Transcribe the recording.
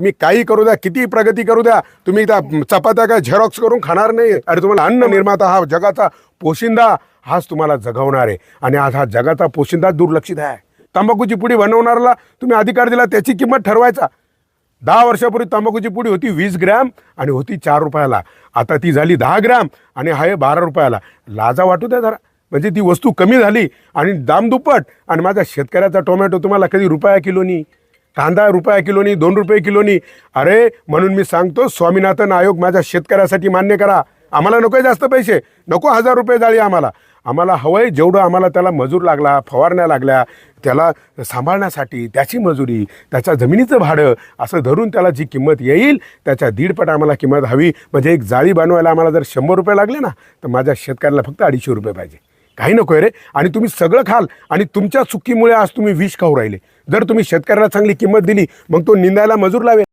तुम्ही काही करू द्या किती प्रगती करू द्या. तुम्ही त्या चपात्या काय झेरॉक्स करून खाणार नाही. अरे तुम्हाला अन्न निर्माता हा जगाचा पोशिंदा हाच तुम्हाला जगवणार आहे. आणि आज हा जगाचा पोशिंदा दुर्लक्षित आहे. तंबाखूची पुडी बनवणाऱ्याला तुम्ही अधिकार दिला त्याची किंमत ठरवायचा. दहा वर्षापूर्वी तंबाखूची पुडी होती वीस ग्रॅम आणि होती चार रुपयाला. आता ती झाली दहा ग्रॅम आणि आहे बारा रुपयाला. लाजा वाटू द्या जरा. म्हणजे ती वस्तू कमी झाली आणि दाम दुप्पट. आणि माझ्या शेतकऱ्याचा टोमॅटो तुम्हाला कधी रुपया किलोनी? कांदा रुपया किलोनी दोन रुपये किलोनी. अरे म्हणून मी सांगतो स्वामीनाथन आयोग माझ्या शेतकऱ्यासाठी मान्य करा. आम्हाला नको आहे जास्त पैसे. नको हजार रुपये जाळी आम्हाला. आम्हाला हवंय जेवढं आम्हाला त्याला मजूर लागला फवारण्या लागल्या त्याला सांभाळण्यासाठी त्याची मजुरी त्याच्या जमिनीचं भाडं असं धरून त्याला जी किंमत येईल त्याच्या दीडपट आम्हाला किंमत हवी. म्हणजे एक जाळी बनवायला आम्हाला जर शंभर रुपये लागले ना तर माझ्या शेतकऱ्याला फक्त अडीचशे रुपये पाहिजे. काही नको रे. आणि तुम्ही सगळं खाल आणि तुमच्या चुकीमुळे आज तुम्ही विष खाऊ राहिले. जर तुम्ही शेतकऱ्याला चांगली किंमत दिली मग तो निंदायला मजूर लावेल.